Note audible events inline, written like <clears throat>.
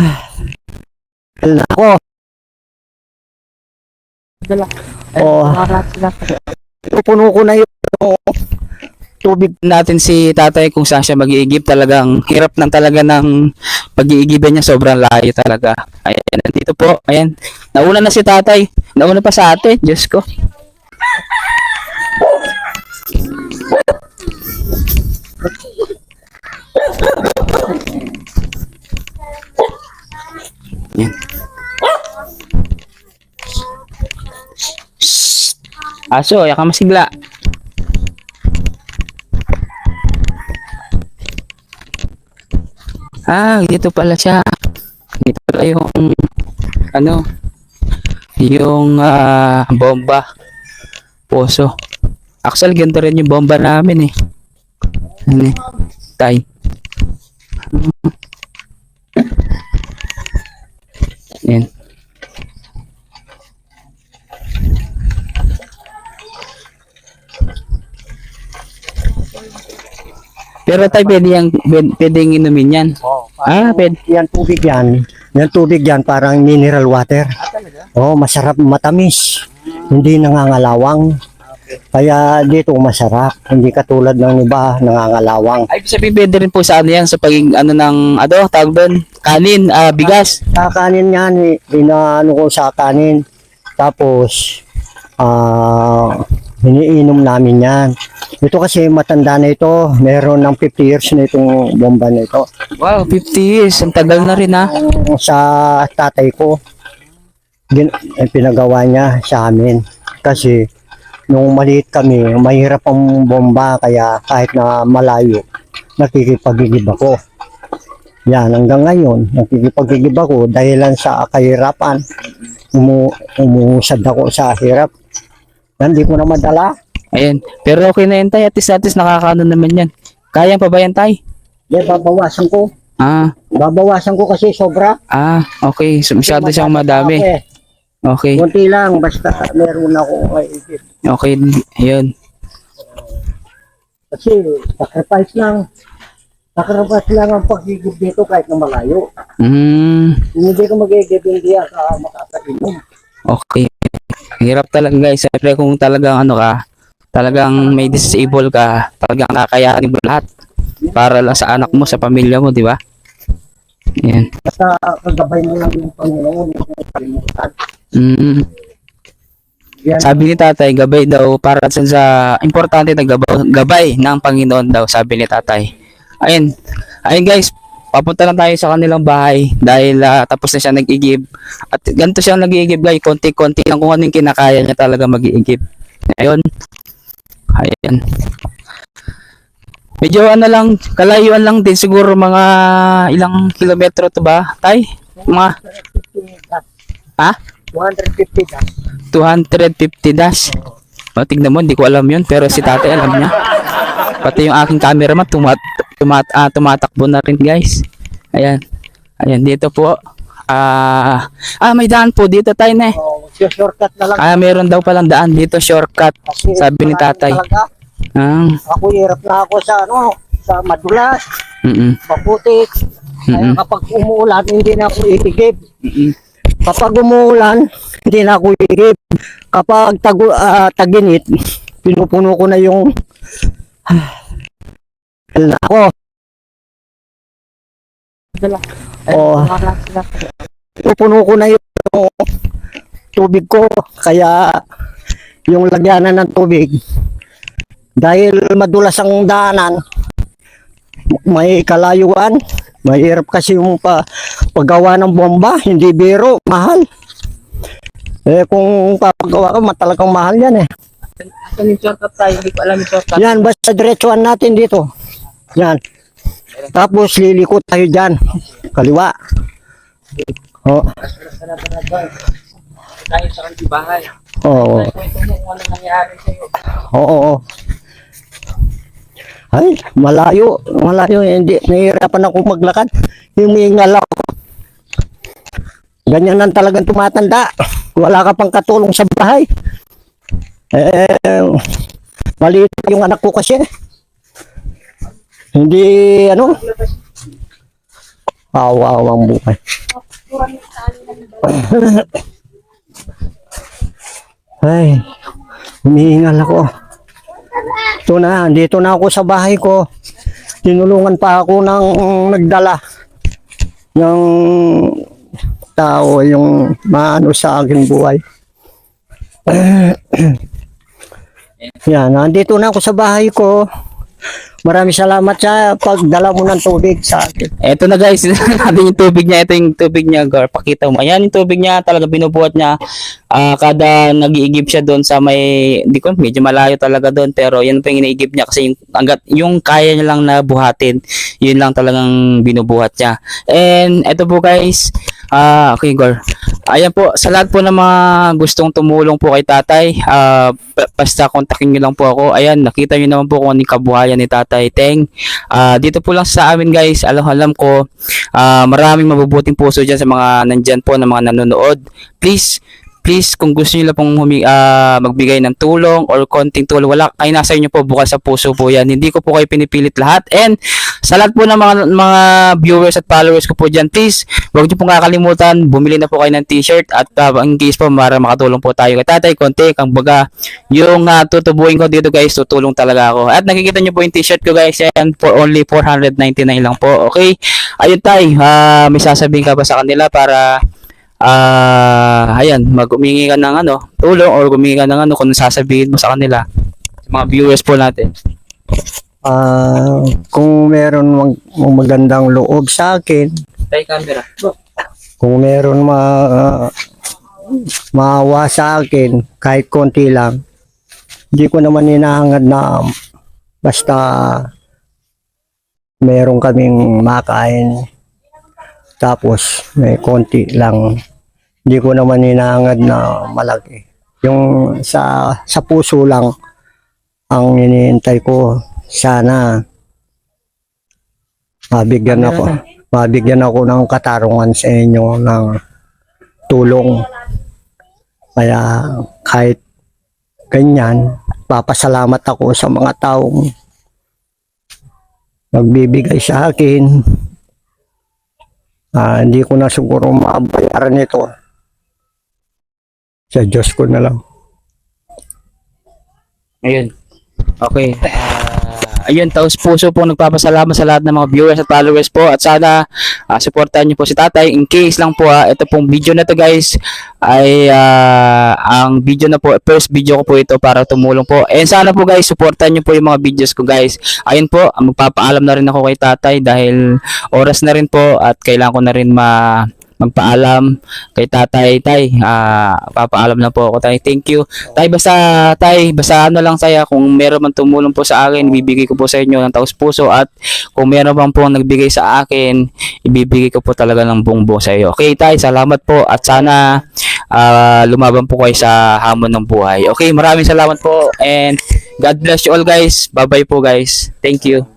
na ako. Dala. Sila. Pupuno ko na yung tubig. natin si tatay kung saan siya mag-iigib talagang hirap ng talaga ng pag-iigiban niya sobrang layo talaga ayan nandito po ayan nauna na si tatay nauna pa sa atin Diyos ko Yan. Aso, yaka masigla. Ah, dito pala siya. Dito pala yung ano yung ah, bomba poso. Actually, ganito rin yung bomba namin eh. Ano eh? Tay. Pero tay, pwede yung, pwedeng inumin yan. Oh, Ah, pwede. yan tubig yan. Yan tubig yan parang mineral water. Oh, masarap matamis. Hindi nangangalawang. Kaya dito masarap. Hindi katulad ng iba nangangalawang. Ay, ibig sabihin pwede rin po sa ano yan, sa paging ano ng, ano, tawag doon, kanin, ah, bigas. Sa kanin yan, i- inaano ko sa kanin. Tapos, ah, iniinom namin yan. Ito kasi matanda na ito. Meron ng 50 years na itong bomba na ito. Wow, 50 years, ang tagal na rin ha. Sa tatay ko, gin, eh, pinagawa niya sa amin. Kasi, nung maliit kami, mahirap ang bomba. Kaya kahit na malayo, nakikipagigib ako. Yan, hanggang ngayon, nakikipagigib ako dahilan sa kahirapan. Umu, umuusad ako sa hirap. Yan, Hindi ko na madala. Ayan, pero okay na yan tay, at least, at least nakakaano naman yan. Kaya pa ba yan tay? Di, babawasan ko. Ah, Babawasan ko kasi sobra. ah, okay, so, masyado siyang madami. Ako eh. Okay, Kunti lang, basta meron ako maigit. okay, yun. Kasi sacrifice lang. Sacrifice lang ang pagigib dito kahit na malayo. Hmm, Kung hindi ka magigib, hindi ka makakainom. okay. Hirap talaga guys, siyempre kung talagang ano ka, talagang may disable ka, talagang kakayanin mo lahat. Para lang sa anak mo, sa pamilya mo, di ba? Yan. Basta kagabay mo lang yung Panginoon. Mm. Yan. Sabi ni tatay, gabay daw para sa, sa importante na gabay, gabay ng Panginoon daw, sabi ni tatay. Ayun. Ayun guys, papunta lang tayo sa kanilang bahay dahil ah, tapos na siya nag-igib. At ganito siya nag-igib guys, konti-konti lang kung ano yung kinakaya niya talaga mag-iigib. Ayun. Ayan. Medyo ano lang, kalayuan lang din siguro mga ilang kilometro to ba, tay? Mga, 150 das. ha? 150 das. 250 dash. O, tignan mo, hindi ko alam yun. Pero si tatay alam niya. Pati yung aking cameraman, tumat, tumat, ah, tumatakbo na rin, guys. Ayan. Ayan, dito po. Ah, ah, may daan po dito tayo na eh. Oh, shortcut na lang. Ah, meron daw palang daan dito, shortcut. Kasi Sabi ni tatay. talaga. Ah, Ako hirap na ako sa ano, sa madulas, mm maputik. Kaya Mm-mm. kapag umuulan, hindi na ako iigib. mm Kapag umuulan, hindi na ako iigib. Kapag tagu, ah, taginit, pinupuno ko na yung <sighs> na ako. Sila. Pinupuno ko na yung tubig ko. Kaya yung lagyanan ng tubig, dahil madulas ang daanan, may kalayuan, mahirap kasi yung pa, paggawa ng bomba, hindi biro, mahal. Eh kung papagawa ka, matalagang mahal yan eh. Asan yung shortcut tayo? Hindi ko alam yung shortcut. Yan, basta diretsuan natin dito. Yan. Tapos liliko tayo dyan. Kaliwa. Oh, Tayo sa kanil bahay. oo. Mo kung ano nangyari sa'yo. Oo. oo. Ay, malayo. Malayo. Hindi, nahihirapan ako maglakad. Humingal ako. Ganyan lang talagang tumatanda. Wala ka pang katulong sa bahay. Eh, maliit yung anak ko kasi. Hindi, ano, Kawawa ang buhay. <laughs> Ay, humihingal ako. Ito na, dito na ako sa bahay ko. Tinulungan pa ako ng nagdala ng tao yung maano sa akin buhay. <clears throat> Yan, nandito na ako sa bahay ko. Maraming salamat sa pagdala mo ng tubig sa akin. Eto na guys, <laughs> natin yung tubig niya. Ito yung tubig niya, Gar. Pakita mo. Ayan yung tubig niya. Talaga binubuhat niya. Ah, kada nag-iigib siya doon sa may, hindi ko, medyo malayo talaga doon. Pero yan pa yung iniigib niya kasi yung, hanggat, yung kaya niya lang na buhatin, yun lang talagang binubuhat niya. And eto po guys, ah, okay Gar. Ayan po, sa lahat po ng mga gustong tumulong po kay tatay, ba- basta kontakin niyo lang po ako. Ayan, nakita niyo naman po kung ano yung kabuhayan ni tatay Teng. Ah, dito po lang sa amin guys, alam alam ko, ah, maraming mabubuting puso dyan sa mga nandyan po, na mga nanonood. Please, please kung gusto niyo lang pong humi, ah, magbigay ng tulong or konting tulong, wala ay nasa inyo po bukas sa puso po yan. Hindi ko po kayo pinipilit lahat. And sa lahat po ng mga, mga viewers at followers ko po dyan, please, huwag niyo pong kakalimutan, bumili na po kayo ng t-shirt at uh, in case po para makatulong po tayo kay tatay, konti, kang baga, yung uh, tutubuin ko dito guys, tutulong talaga ako. At nakikita niyo po yung t-shirt ko guys, yan, for only 499 lang po, okay? Ayun tay, ah, may sasabihin ka ba sa kanila para ah ayan, mag-umingi ka ng ano, tulong or gumingi ka ng ano kung sasabihin mo sa kanila. Sa mga viewers po natin. Ah, kung meron mag, magandang loob sa akin, Tay camera. kung meron ma, maawa sa akin, kahit konti lang, hindi ko naman hinahangad na basta meron kaming makain, tapos may konti lang, hindi ko naman hinahangad na malaki. Yung sa, sa puso lang, ang iniintay ko, sana mabigyan ako mabigyan ako ng katarungan sa inyo ng tulong. Kaya kahit ganyan, papasalamat ako sa mga taong nagbibigay sa akin. Ah, hindi ko na siguro mabayaran ito. Sa Diyos ko na lang. Ayun. Okay. Ayun, taos puso po nagpapasalamat sa lahat ng mga viewers at followers po at sana ah, supportahan niyo po si tatay. In case lang po, ah, ito pong video na to guys ay ah, ang video na po, first video ko po ito para tumulong po. And sana po guys, supportahan niyo po yung mga videos ko guys. Ayun po, magpapaalam na rin ako kay tatay dahil oras na rin po at kailangan ko na rin ma magpaalam kay tatay. Tay ah papaalam na po ako tay. Thank you. Tay basta tay basta ano lang saya kung meron man tumulong po sa akin ibibigay ko po sa inyo ng taos puso. At kung meron man po nagbigay sa akin ibibigay ko po talaga ng buong buo sa iyo. Okay tay salamat po. At sana ah, lumaban po kayo sa hamon ng buhay. Okay maraming salamat po. And God bless you all guys. Bye bye po guys. Thank you